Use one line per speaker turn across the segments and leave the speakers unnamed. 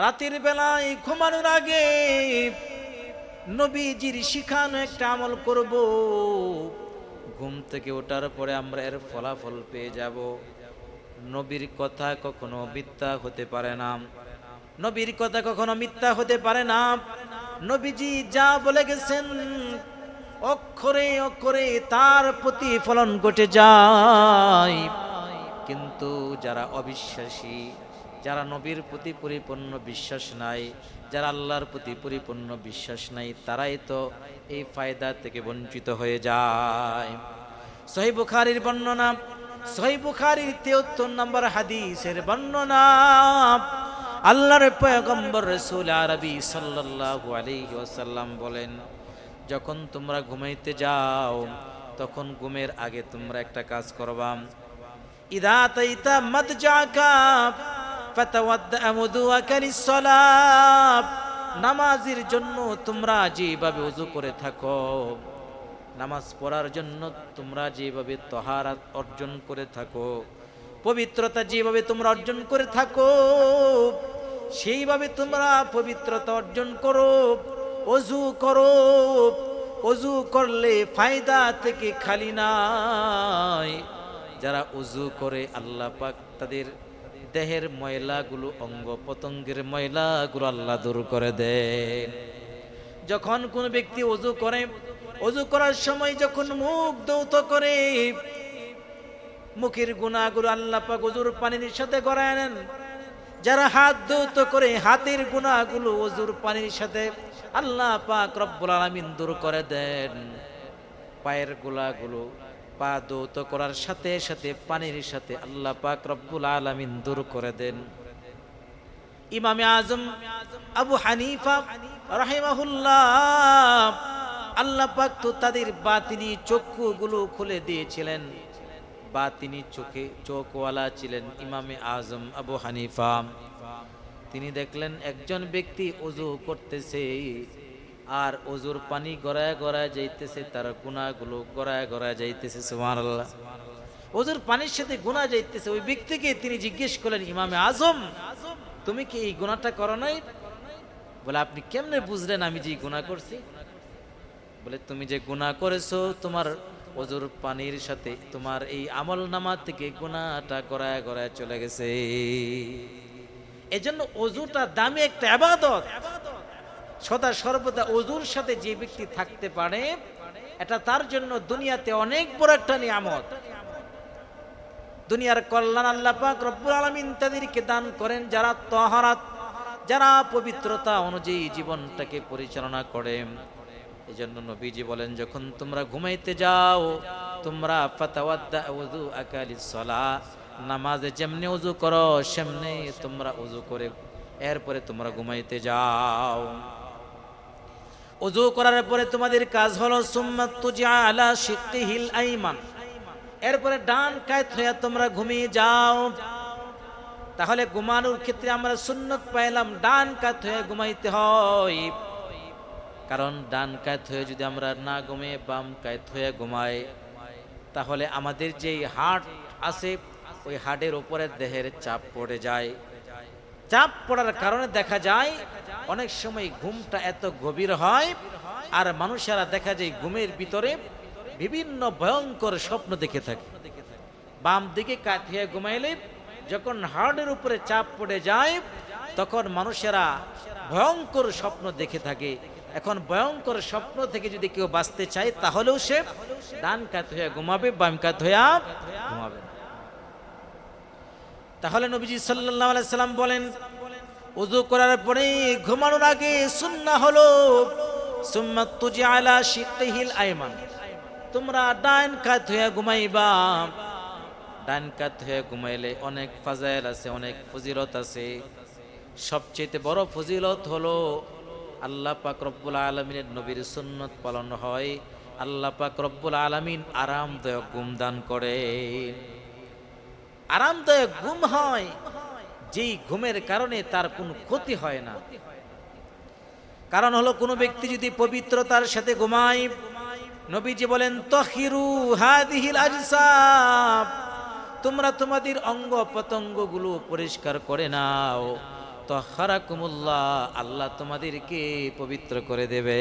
রাতের বেলায় ঘুমানোর আগে নবীজির শিখানো একটা আমল করব। ঘুম থেকে ওঠার পরে আমরা এর ফলাফল পেয়ে যাব। নবীর কথা কখনো মিথ্যা হতে পারে না। নবীর কথা কখনো মিথ্যা হতে পারে না। নবীজি যা বলে গেছেন, অক্ষরে অক্ষরে তার প্রতিফলন ঘটে যায়। কিন্তু যারা অবিশ্বাসী যারা নবীর প্রতি পরিপূর্ণ বিশ্বাস নাই, যারা আল্লাহর প্রতি পরিপূর্ণ বিশ্বাস নাই, তারাই তো এই ফায়দা থেকে বঞ্চিত হয়ে যায়। সহি বুখারির বর্ণনা, সহি বুখারির তেহত্তর নম্বর হাদিসের বর্ণনা, আল্লাহর পয়গম্বর রসুল আরবি সাল্লাল্লাহু আলাইহি ওয়াসাল্লাম বলেন, যখন তোমরা ঘুমাইতে যাও, তখন ঘুমের আগে তোমরা একটা কাজ করবা। ইদা তাইতা মুদুয়াকা লিসসালাত নামাজের জন্য তোমরা যেভাবে ওযু করে থাকো, নামাজ পড়ার জন্য তোমরা যেভাবে তহারাত অর্জন করে থাকো, পবিত্রতা যেভাবে তোমরা অর্জন করে থাকো, সেইভাবে তোমরা পবিত্রতা অর্জন করো অজু করো। অজু করলে ফায়দা থেকে খালি নাই। যারা উজু করে আল্লাহ পাক তাদের দেহের ময়লাগুলো অঙ্গ পতঙ্গের ময়লাগুলো আল্লাহ দূর করে দেন। যখন কোন ব্যক্তি অজু করে, অজু করার সময় যখন মুখ দৌত করে, মুখের গুণাগুলো আল্লাহ পাক অজুর পানির সাথে গড়ায় নেন। যারা হাত দৌত করে, হাতের গুণাগুলো অজুর পানির সাথে আল্লাহ পাক রব্বুল আলামিন দূর করে দেন। পায়ের গুলাগুলো পা দৌত করার সাথে সাথে পানির সাথে আল্লাহ পাক রব্বুল আলামিন দূর করে দেন। ইমামে আজম, আবু হানিফা রাহিমাহুল্লাহ আল্লাহ পাক তো তাদের বাতিনি চক্ষুগুলো খুলে দিয়েছিলেন। বাতিনি চোখে চোখওয়ালা ছিলেন ইমামে আজম আবু হানিফা। তিনি দেখলেন একজন ব্যক্তি অজু করতেছে। আর অজুর পানি গড়ায় গড়ায় যাইতেছে, তার গুণাগুলো গড়ায় গড়ায় যাইতেছে, সুবহানাল্লাহ। অজুর পানির সাথে গুণা যাইতেছে, ওই ব্যক্তিকে তিনি জিজ্ঞেস করলেন, ইমামে আজম, তুমি কি এই গুণাটা করো নাই? বলে, আপনি কেমনে বুঝলেন আমি যে গুণা করছি? বলে, তুমি যে গুণা করেছ, তোমার অজুর পানির সাথে তোমার এই আমল নামা থেকে গুণাটা গড়ায় গড়ায় চলে গেছে। এজন্য অজুটা দামি একটা আবাদত। সদা সর্বদা অজুর সাথে যে ব্যক্তি থাকতে পারে, এটা তার জন্য দুনিয়াতে অনেক বড় একটা নিয়ামত। দুনিয়ার কল্যাণ আল্লাহ পাক রব্বুল আলামিন তাদেরকে দান করেন যারা তহারাত, যারা পবিত্রতা অনুযায়ী জীবনটাকে পরিচালনা করে। এই জন্য নবীজি বলেন, যখন তোমরা ঘুমাইতে যাও, তোমরা সালা নামাজে যেমনি উযু করো, সেমনি তোমরা উযু করে এরপরে তোমরা ঘুমাইতে যাও। উযু করার পরে তোমাদের কাজ হলো সুম্মাত তুজা আলা শিক্কিহিল আইমান। এরপরে ডান কায়ত হইয়া তোমরা ঘুমিয়ে যাও। তাহলে ঘুমানোর ক্ষেত্রে আমরা সুন্নত পাইলাম, ডান কাত হয়ে ঘুমাইতে হয়। কারণ ডান কায়ত হয়ে যদি আমরা না ঘুমিয়ে বাম কায়ত হয়ে ঘুমাই, তাহলে আমাদের যেই হাট আছে, ওই হাটের উপরে দেহের চাপ পড়ে যায়। চাপ পড়ার কারণে দেখা যায় অনেক সময় ঘুমটা এত গভীর হয় আর মানুষেরা দেখা যায় ঘুমের ভিতরে বিভিন্ন ভয়ঙ্কর স্বপ্ন দেখে থাকে বাম দিকে কাঠিয়ে ঘুমাইলে যখন হার্টের উপরে চাপ পড়ে যায়, তখন মানুষেরা ভয়ঙ্কর স্বপ্ন দেখে থাকে এখন ভয়ঙ্কর স্বপ্ন থেকে যদি কেউ বাঁচতে চায়, তাহলেও সে ডান কাত হয়ে ঘুমাবে, বাম কাত হইয়া ঘুমাবে না। তাহলে নবীজি আলাইহি সাল্লাম বলেন ওযু করার পরে ঘুমানোর আগে সুন্নাহ হলো, সুম্মা তুজআলা শিক্কিহিল আইমান। তোমরা ডান কাত হয়ে ঘুমাইবা। ডান কাত হয়ে ঘুমাইলে অনেক ফাজাইল আছে, অনেক ফজিলত আছে। সবচেয়ে বড় ফজিলত হলো, আল্লাহ পাক রব্বুল আলমিনের নবীর সুন্নত পালন হয়। আল্লাহ পাক রব্বুল আলমিন আরামদায়ক ঘুম দান করে আরামদায়ক ঘুম হয়, যেই ঘুমের কারণে তার কোনো ক্ষতি হয় না। কারণ হলো, কোনো ব্যক্তি যদি পবিত্রতার সাথে ঘুমায়, নবীজি বলেন, তহিরু হাদিহিল তোমরা তোমাদের অঙ্গ পতঙ্গগুলো পরিষ্কার করে নাও। তহারাকুমুল্লাহ, আল্লাহ তোমাদেরকে পবিত্র করে দেবে।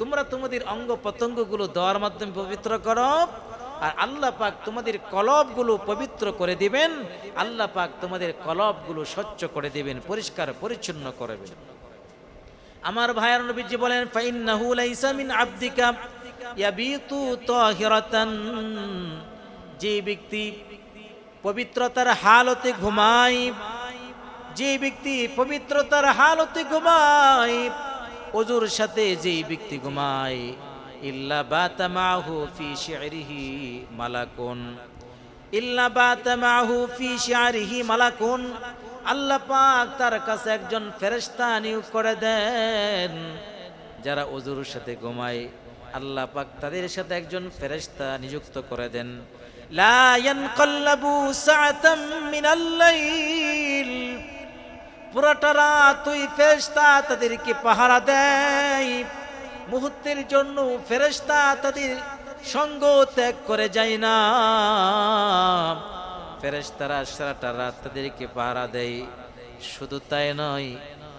তোমরা তোমাদের অঙ্গ প্রত্যঙ্গগুলো দেওয়ার মাধ্যমে পবিত্র করো। আর আল্লাহ পাক তোমাদের কলবগুলো পবিত্র করে দিবেন, আল্লাহ পাক তোমাদের কলবগুলো স্বচ্ছ করে দিবেন, পরিষ্কার পরিচ্ছন্ন করবেন আমার ভাইয়ার নবীজি বলেন, ফাইন্নাহু লাইসা মিন আবদিকা ইয়াবিতু তাহিরাতান। যে ব্যক্তি পবিত্রতার হালতে ঘুমায়, যে ব্যক্তি পবিত্রতার হালতে ঘুমায় অজুর সাথে যে ব্যক্তি ঘুমায় ইল্লা ফি মালাকুন। ইল্লা মাহু মালাকুন। তার কাছে একজন ফেরেশতা নিয়োগ করে দেন। যারা অজুর সাথে ঘুমায়, আল্লাহ পাক তাদের সাথে একজন ফেরেশতা নিযুক্ত করে দেন। পুরোটা রাত ওই ফেরেশতা তাদেরকে পাহারা দেয়। মুহূর্তের জন্য ফেরেশতা তাদের সঙ্গ ত্যাগ করে যায় না। ফেরেশতারা সারাটা রাত তাদেরকে পাহারা দেয়। শুধু তাই নয়,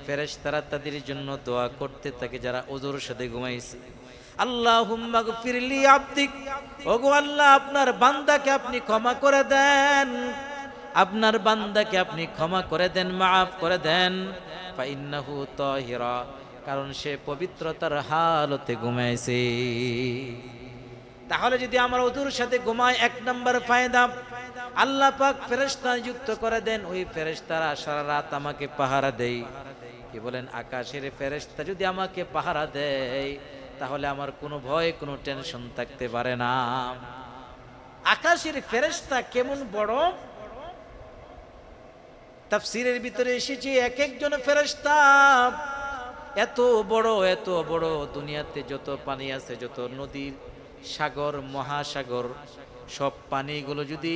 ফেরেশতারা তাদের জন্য দোয়া করতে থাকে যারা ওজোর সাথে ঘুমাইছে। আল্লাহ ফিরলি আপনার বান্দাকে আপনি ক্ষমা করে দেন। আপনার বান্দাকে আপনি ক্ষমা করে দেন, মাফ করে দেন। কারণ সে পবিত্রতার হালতে ঘুমাইছে। তাহলে যদি আমরা ওদুর সাথে ঘুমাই এক নম্বর ফায়দা, আল্লাহ পাক ফেরেশতা যুক্ত করে দেন, ওই ফেরেশতারা সারা রাত আমাকে পাহারা দেয়। কি বলেন, আকাশের ফেরেশতা যদি আমাকে পাহারা দেয়, তাহলে আমার কোনো ভয়, কোনো টেনশন থাকতে পারে না। আকাশের ফেরেশতা কেমন বড়? তাফসিরের ভিতরে এসেছে, এক একজন ফেরেশতা এত বড় এত বড় দুনিয়াতে যত পানি আছে, যত নদীর সাগর, মহাসাগর, সব পানিগুলো যদি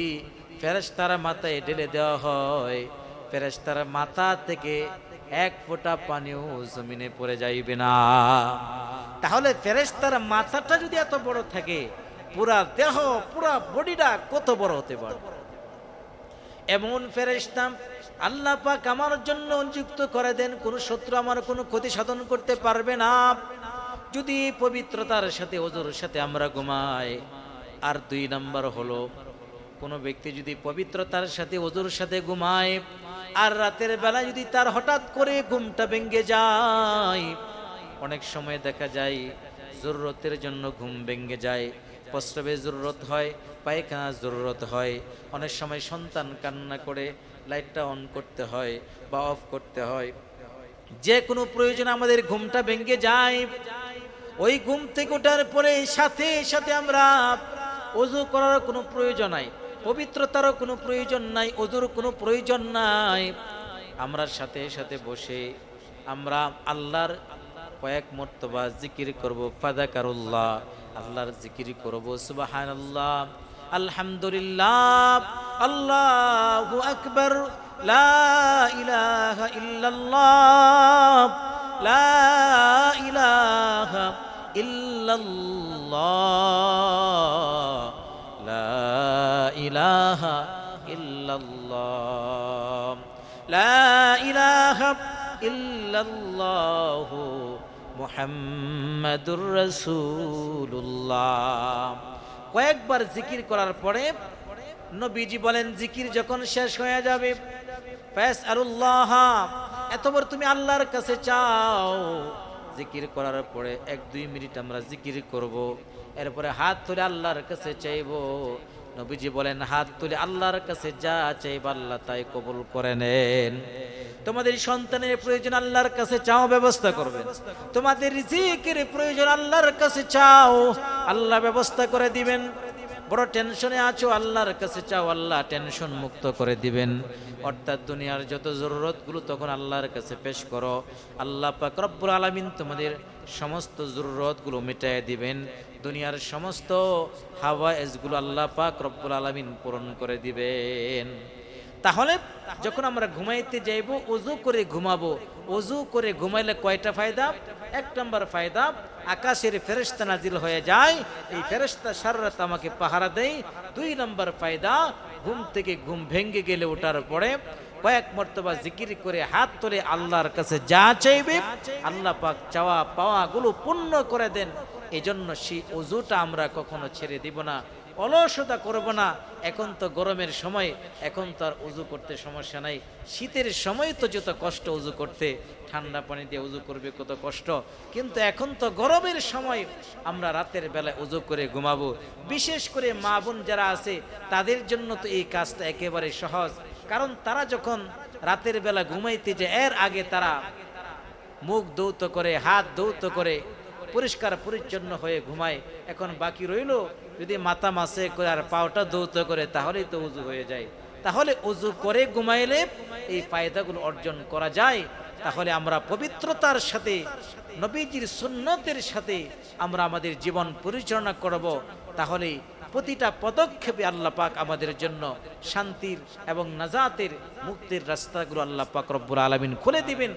ফেরেশতারা মাথায় ঢেলে দেওয়া হয়, ফেরেশতারা মাথা থেকে এক ফোঁটা পানিও জমিনে পড়ে যাইবে না। তাহলে ফেরেশতার মাথাটা যদি এত বড় থাকে, পুরা দেহ, পুরা বডিটা কত বড় হতে পারে? এমন ফেরেশতা আল্লাহ পাক আমার জন্য যুক্ত করে দেন, কোন শত্রু আমার কোনো ক্ষতি সাধন করতে পারবে না। যদি পবিত্রতার সাথে, ওজোর সাথে আমরা ঘুমাই, আর দুই নাম্বার হলো, কোনো ব্যক্তি যদি পবিত্রতার সাথে, ওজোর সাথে ঘুমায়, আর রাতের বেলা যদি তার হঠাৎ করে ঘুমটা ভেঙে যায়, অনেক সময় দেখা যায়, জরুরতের জন্য ঘুম ভেঙে যায়। প্রস্রাবের জরুরত হয় পায়খানার জরুরত হয়। অনেক সময় সন্তান কান্না করে লাইটটা অন করতে হয় বা অফ করতে হয়। যে কোনো প্রয়োজন আমাদের ঘুমটা ভেঙে যায়। ওই ঘুম থেকে ওঠার পরে সাথে সাথে আমরা অজু করার কোনো প্রয়োজন নাই, পবিত্রতারও কোনো প্রয়োজন নাই অজুর কোনো প্রয়োজন নাই। আমরা সাথে সাথে বসে আমরা আল্লাহর কয়েক মর্তবা জিকির করব, ফাদাকারুল্লাহ। আল্লাহর জিকির করব সুবাহান আল্লাহ আলহামদুলিল্লাহ। আল্লাহু আকবার। ইলাহা ইল্লাল্লাহ। লা ইলাহা ইল্লাল্লাহ। লা ইলাহা ইল্লাল্লাহ। লা ইলাহা ইল্লাল্লাহ। মুহাম্মাদুর রাসূলুল্লাহ। কয়েকবার জিকির করার পরে নবীজি বলেন, জিকির যখন শেষ হয়ে যাবে ফ্যাস আল্লাহ এতবার তুমি আল্লাহর কাছে চাও। জিকির করার পরে এক দুই মিনিট আমরা জিকির করব, এরপরে হাত তুলে আল্লাহর কাছে চাইব। নবীজি বলেন, হাত তুলে আল্লাহর কাছে যা চাইব আল্লাহ তাই কবুল করে নেন। তোমাদের সন্তানের প্রয়োজন আল্লাহর কাছে চাও ব্যবস্থা করবেন। তোমাদের রিজিকের প্রয়োজন আল্লাহর কাছে চাও, আল্লাহ ব্যবস্থা করে দিবেন। বড় টেনশনে আছো, আল্লাহর কাছে চাও, আল্লাহ টেনশন মুক্ত করে দিবেন। অর্থাৎ দুনিয়ার যত জরুরতগুলো তখন আল্লাহর কাছে পেশ করো। আল্লাহ পাক রব্বুল আলামিন তোমাদের সমস্ত জরুরতগুলো মিটাই দিবেন। দুনিয়ার সমস্ত হাওয়া এজগুলো আল্লাহ পাক রব্বুল আলামিন পূরণ করে দিবেন। তাহলে যখন আমরা ঘুমাইতে যাইব অজু করে ঘুমাবো অজু করে ঘুমাইলে কয়টা ফায়দা? এক নম্বর ফায়দা, আকাশের ফেরেস্তা নাজিল হয়ে যায়, এই ফেরেস্তা সারা রাত আমাকে পাহারা দেয়। দুই নম্বর ফায়দা, ঘুম থেকে ঘুম ভেঙে গেলে ওঠার পরে কয়েক মর্তবা জিকির করে হাত তুলে আল্লাহর কাছে যা চাইবে, আল্লাহ পাক চাওয়া পাওয়াগুলো পূর্ণ করে দেন। এজন্য সেই অজুটা আমরা কখনো ছেড়ে দিব না, অলসতা করব না। এখন তো গরমের সময়, এখন তো আর উজু করতে সমস্যা নাই। শীতের সময় তো যত কষ্ট উজু করতে, ঠান্ডা পানি দিয়ে উজু করবে কত কষ্ট। কিন্তু এখন তো গরমের সময়, আমরা রাতের বেলায় উজু করে ঘুমাবো। বিশেষ করে মা বোন যারা আছে, তাদের জন্য তো এই কাজটা একেবারে সহজ। কারণ তারা যখন রাতের বেলা ঘুমাইতে যায়, এর আগে তারা মুখ দৌত করে, হাত দৌত করে পরিষ্কার পরিচ্ছন্ন হয়ে ঘুমায়। এখন বাকি রইল, যদি মাথা মাসে করে আর পাওটা দৌত করে, তাহলেই তো উজু হয়ে যায়। তাহলে উজু করে ঘুমাইলে এই ফায়দাগুলো অর্জন করা যায়। তাহলে আমরা পবিত্রতার সাথে, নবীজির সুন্নতের সাথে আমরা আমাদের জীবন পরিচালনা করব। তাহলে প্রতিটা পদক্ষেপে আল্লাহ পাক আমাদের জন্য শান্তির এবং নাজাতের মুক্তির রাস্তাগুলো আল্লাহ পাক রব্বুল আলমিন খুলে দিবেন।